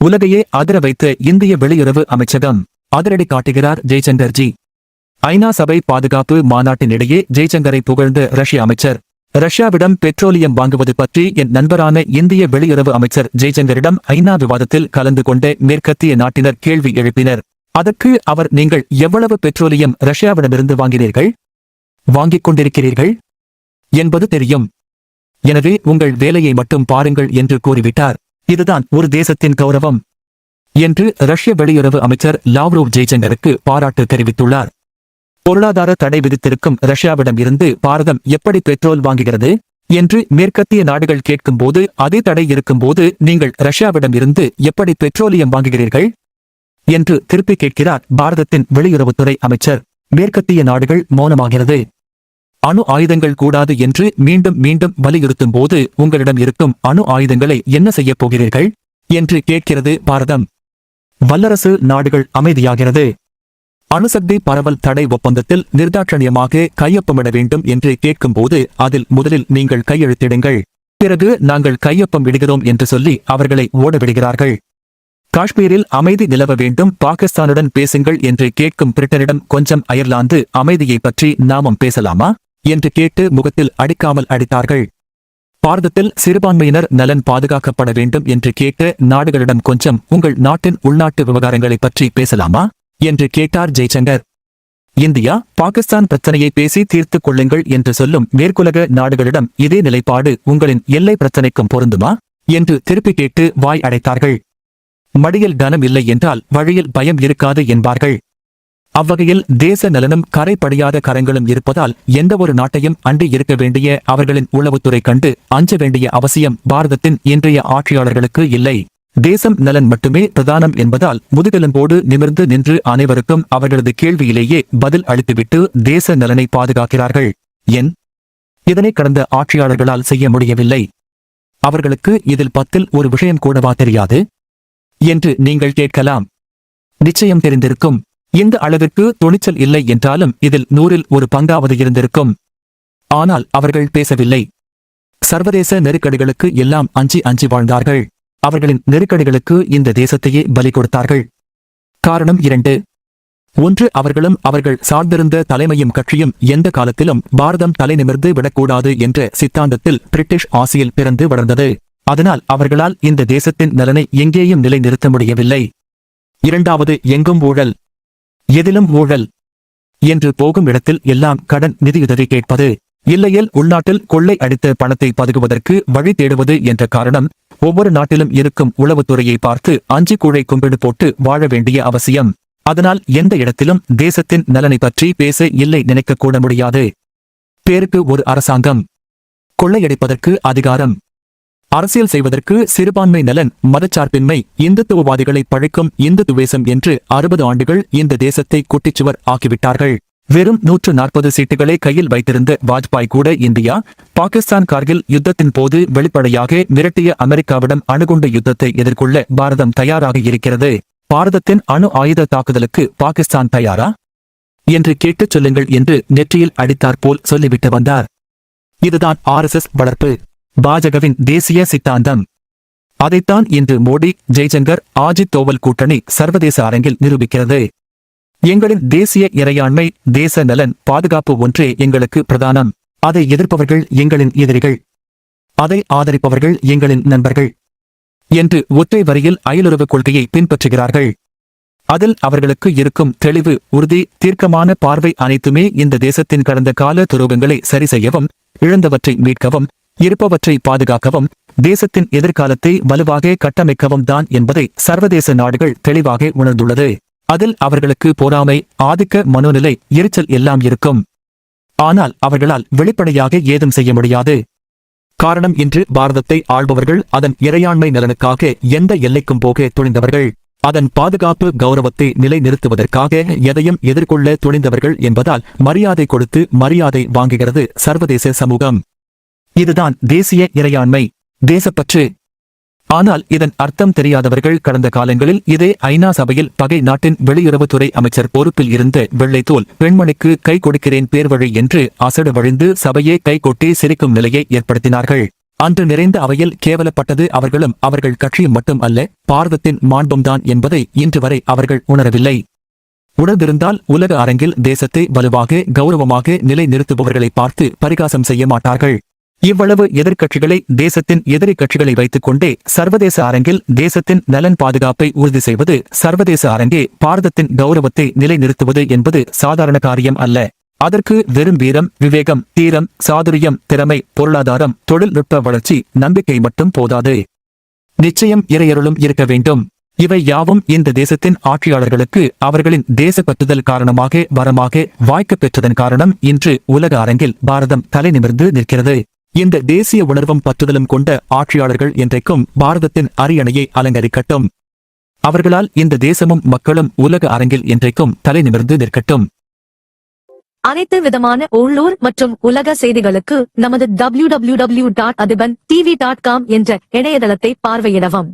உலகையே அதிர வைத்து இந்திய வெளியுறவு அமைச்சகம் அதிரடி காட்டுகிறார் ஜெய்சங்கர் ஜி. ஐநா சபை பாதுகாப்பு மாநாட்டினிடையே ஜெய்சங்கரை புகழ்ந்த ரஷ்ய அமைச்சர் ரஷ்யாவிடம் பெட்ரோலியம் வாங்குவது பற்றி என் நண்பரான இந்திய வெளியுறவு அமைச்சர் ஜெய்சங்கரிடம் ஐநா விவாதத்தில் கலந்து கொண்ட மேற்கத்திய நாட்டினர் கேள்வி எழுப்பினர். அதற்கு அவர் நீங்கள் எவ்வளவு பெட்ரோலியம் ரஷ்யாவிடமிருந்து வாங்கினீர்கள்? வாங்கிக் கொண்டிருக்கிறீர்கள்? என்பது தெரியும். எனவே உங்கள் வேலையை மட்டும் பாருங்கள் என்று கூறிவிட்டார். இதுதான் ஒரு தேசத்தின் கௌரவம் என்று ரஷ்ய வெளியுறவு அமைச்சர் லாவ்ரோவ் ஜெய்சங்கருக்கு பாராட்டு தெரிவித்துள்ளார். பொருளாதார தடை விதித்திருக்கும் ரஷ்யாவிடம் இருந்து பாரதம் எப்படி பெட்ரோல் வாங்குகிறது என்று மேற்கத்திய நாடுகள் கேட்கும்போது அதே தடை இருக்கும்போது நீங்கள் ரஷ்யாவிடம் இருந்து எப்படி பெட்ரோலியம் வாங்குகிறீர்கள் என்று திருப்பி கேட்கிறார் பாரதத்தின் வெளியுறவுத்துறை அமைச்சர். மேற்கத்திய நாடுகள் மௌனமாகிறது. அணு ஆயுதங்கள் கூடாது என்று மீண்டும் மீண்டும் வலியுறுத்தும் போது உங்களிடம் இருக்கும் அணு ஆயுதங்களை என்ன செய்யப் போகிறீர்கள்? என்று கேட்கிறது பாரதம். வல்லரசு நாடுகள் அமைதியாகிறது. அணுசக்தி பரவல் தடை ஒப்பந்தத்தில் நிர்தாட்சணியமாக கையொப்பமிட வேண்டும் என்று கேட்கும்போது அதில் முதலில் நீங்கள் கையெழுத்திடுங்கள். பிறகு நாங்கள் கையொப்பம் விடுகிறோம் என்று சொல்லி அவர்களை ஓடவிடுகிறார்கள். காஷ்மீரில் அமைதி நிலவ வேண்டும் பாகிஸ்தானுடன் பேசுங்கள் என்று கேட்கும் பிரிட்டனிடம் கொஞ்சம் அயர்லாந்து அமைதியை பற்றி நாமும் பேசலாமா? என்று கேட்டு முகத்தில் அடிக்காமல் அடித்தார்கள். பாரதத்தில் சிறுபான்மையினர் நலன் பாதுகாக்கப்பட வேண்டும் என்று கேட்டு நாடுகளிடம் கொஞ்சம் உங்கள் நாட்டின் உள்நாட்டு விவகாரங்களை பற்றி பேசலாமா? என்று கேட்டார் ஜெய்சங்கர். இந்தியா பாகிஸ்தான் பிரச்சனையை பேசி தீர்த்துக் கொள்ளுங்கள் என்று சொல்லும் மேற்குலக நாடுகளிடம் இதே நிலைப்பாடு உங்களின் எல்லை பிரச்சனைக்கும் பொருந்துமா? என்று திருப்பி கேட்டு வாய் அடைத்தார்கள். மடியில் கனம் இல்லை என்றால் வழியில் பயம் இருக்காது என்பார்கள். அவ்வகையில் தேச நலனும் கரைப்படையாத கரங்களும் இருப்பதால் எந்த ஒரு நாட்டையும் அண்டி இருக்க வேண்டிய அவர்களின் உளவுத்துறை கண்டு அஞ்ச வேண்டிய அவசியம் பாரதத்தின் இன்றைய ஆட்சியாளர்களுக்கு இல்லை. தேசம் நலன் மட்டுமே பிரதானம் என்பதால் முதுகெலும்போடு நிமிர்ந்து நின்று அனைவருக்கும் அவர்களது கேள்வியிலேயே பதில் அளித்துவிட்டு தேச நலனை பாதுகாக்கிறார்கள். என். இதனை கடந்த ஆட்சியாளர்களால் செய்ய முடியவில்லை. அவர்களுக்கு இதில் பத்தில் ஒரு விஷயம் கூடவா தெரியாது? என்று நீங்கள் கேட்கலாம். நிச்சயம் தெரிந்திருக்கும். இந்த அளவிற்கு துணிச்சல் இல்லை என்றாலும் இதில் நூறில் ஒரு பங்காவது இருந்திருக்கும். ஆனால் அவர்கள் பேசவில்லை. சர்வதேச நெருக்கடிகளுக்கு எல்லாம் அஞ்சி அஞ்சி வாழ்ந்தார்கள். அவர்களின் நெருக்கடிகளுக்கு இந்த தேசத்தையே பலி கொடுத்தார்கள். காரணம் இரண்டு. ஒன்று அவர்களும் அவர்கள் சார்ந்திருந்த தலைமையும் கட்சியும் எந்த காலத்திலும் பாரதம் தலை நிமிர்ந்து விடக்கூடாது என்ற சித்தாந்தத்தில் பிரிட்டிஷ் ஆசியில் பிறந்து வளர்ந்தது. அதனால் அவர்களால் இந்த தேசத்தின் நலனை எங்கேயும் நிலைநிறுத்த முடியவில்லை. இரண்டாவது எங்கும் ஊழல். எதிலும் ஊழல் என்று போகும் இடத்தில் எல்லாம் கடன் நிதியுதவி கேட்பது இல்லையேல் உள்நாட்டில் கொள்ளை அடித்த பணத்தை பதுகுவதற்கு வழி தேடுவது என்ற காரணம் ஒவ்வொரு நாட்டிலும் இருக்கும் உளவுத்துறையை பார்த்து அஞ்சு கூழை கும்பிடு போட்டு வாழ வேண்டிய அவசியம். அதனால் எந்த இடத்திலும் தேசத்தின் நலனை பற்றி பேச இல்லை நினைக்க கூட முடியாது. பேருக்கு ஒரு அரசாங்கம். கொள்ளையடிப்பதற்கு அதிகாரம். அரசியல் செய்வதற்கு சிறுபான்மை நலன் மதச்சார்பின்மை இந்துத்துவவாதிகளை பழிக்கும் இந்து துவேசம் என்று அறுபது ஆண்டுகள் இந்த தேசத்தை குட்டிச்சுவர் ஆக்கிவிட்டார்கள். வெறும் நூற்று நாற்பது சீட்டுகளை கையில் வைத்திருந்த வாஜ்பாய் கூட இந்தியா பாகிஸ்தான் கார்கில் யுத்தத்தின் போது வெளிப்படையாக மிரட்டிய அமெரிக்காவிடம் அணுகுண்டு யுத்தத்தை எதிர்கொள்ள பாரதம் தயாராக இருக்கிறது. பாரதத்தின் அணு ஆயுத தாக்குதலுக்கு பாகிஸ்தான் தயாரா? என்று கேட்டுச் சொல்லுங்கள் என்று நெற்றியில் அடித்தாற்போல் சொல்லிவிட்டு வந்தார். இதுதான் ஆர்எஸ்எஸ் வளர்ப்பு. பாஜகவின் தேசிய சித்தாந்தம். அதைத்தான் இன்று மோடி ஜெய்சங்கர் ஆஜித் தோவல் கூட்டணி சர்வதேச அரங்கில் நிரூபிக்கிறது. எங்களின் தேசிய இறையாண்மை தேச நலன் பாதுகாப்பு ஒன்றே எங்களுக்கு பிரதானம். அதை எதிர்ப்பவர்கள் எங்களின் எதிரிகள். அதை ஆதரிப்பவர்கள் எங்களின் நண்பர்கள். என்று ஒற்றை வரியில் அயலுறவு கொள்கையை பின்பற்றுகிறார்கள். அதில் அவர்களுக்கு இருக்கும் தெளிவு உறுதி தீர்க்கமான பார்வை அனைத்துமே இந்த தேசத்தின் கடந்த கால துரோகங்களை சரி செய்யவும் இழந்தவற்றை மீட்கவும் இருப்பவற்றை பாதுகாக்கவும் தேசத்தின் எதிர்காலத்தை வலுவாக கட்டமைக்கவும் தான் என்பதை சர்வதேச நாடுகள் தெளிவாக உணர்ந்துள்ளது. அதில் அவர்களுக்கு பொறாமை ஆதிக்க மனோநிலை எரிச்சல் எல்லாம் இருக்கும். ஆனால் அவர்களால் வெளிப்படையாக ஏதும் செய்ய முடியாது. காரணம் இன்று பாரதத்தை ஆள்பவர்கள் அதன் இறையாண்மை நலனுக்காக எந்த எல்லைக்கும் போக துணிந்தவர்கள். அதன் பாதுகாப்பு கௌரவத்தை நிலைநிறுத்துவதற்காக எதையும் எதிர்கொள்ள துணிந்தவர்கள் என்பதால் மரியாதை கொடுத்து மரியாதை வாங்குகிறது சர்வதேச சமூகம். இதுதான் தேசிய இறையாண்மை. தேசப்பற்று. ஆனால் இதன் அர்த்தம் தெரியாதவர்கள் கடந்த காலங்களில் இதே ஐநா சபையில் பகை நாட்டின் வெளியுறவுத்துறை அமைச்சர் பொறுப்பில் இருந்த வெள்ளைத்தோல் பெண்மணிக்கு கை கொடுக்கிறேன் பேர்வழி என்று அசடு வழிந்து சபையே கை கொட்டி சிரிக்கும் நிலையை ஏற்படுத்தினார்கள். அன்று நிறைந்த அவையில் கேவலப்பட்டது அவர்களும் அவர்கள் கட்சியும் மட்டும் அல்ல பாரதத்தின் மாண்பும்தான் என்பதை இன்று வரை அவர்கள் உணரவில்லை. உணர்ந்திருந்தால் உலக அரங்கில் தேசத்தை வலுவாக கௌரவமாக நிலை நிறுத்துபவர்களை பார்த்து பரிகாசம் செய்ய மாட்டார்கள். இவ்வளவு எதிர்க்கட்சிகளை தேசத்தின் எதிரி கட்சிகளை வைத்துக் கொண்டே சர்வதேச அரங்கில் தேசத்தின் நலன் பாதுகாப்பை உறுதி செய்வது சர்வதேச அரங்கே பாரதத்தின் கௌரவத்தை நிலைநிறுத்துவது என்பது சாதாரண காரியம் அல்ல. அதற்கு வெறும் வீரம் விவேகம் தீரம் சாதுரியம் திறமை பொருளாதாரம் தொழில்நுட்ப வளர்ச்சி நம்பிக்கை மட்டும் போதாது. நிச்சயம் இறையருளும் இருக்க வேண்டும். இவை யாவும் இந்த தேசத்தின் ஆட்சியாளர்களுக்கு அவர்களின் தேசப்பற்றுதல் காரணமாக வரமாக வாய்க்கப் பெற்றதன் காரணம் இன்று உலக அரங்கில் பாரதம் தலை நிமிர்ந்து நிற்கிறது. இந்த தேசிய உணர்வும் பற்றுதலும் கொண்ட ஆட்சியாளர்கள் என்றைக்கும் பாரதத்தின் அரியணையை அலங்கரிக்கட்டும். அவர்களால் இந்த தேசமும் மக்களும் உலக அரங்கில் என்றைக்கும் தலை நிமிர்ந்து நிற்கட்டும். அனைத்து விதமான உள்ளூர் மற்றும் உலக செய்திகளுக்கு நமது W W W dot Athiban TV dot com என்ற இணையதளத்தை பார்வையிடவும்.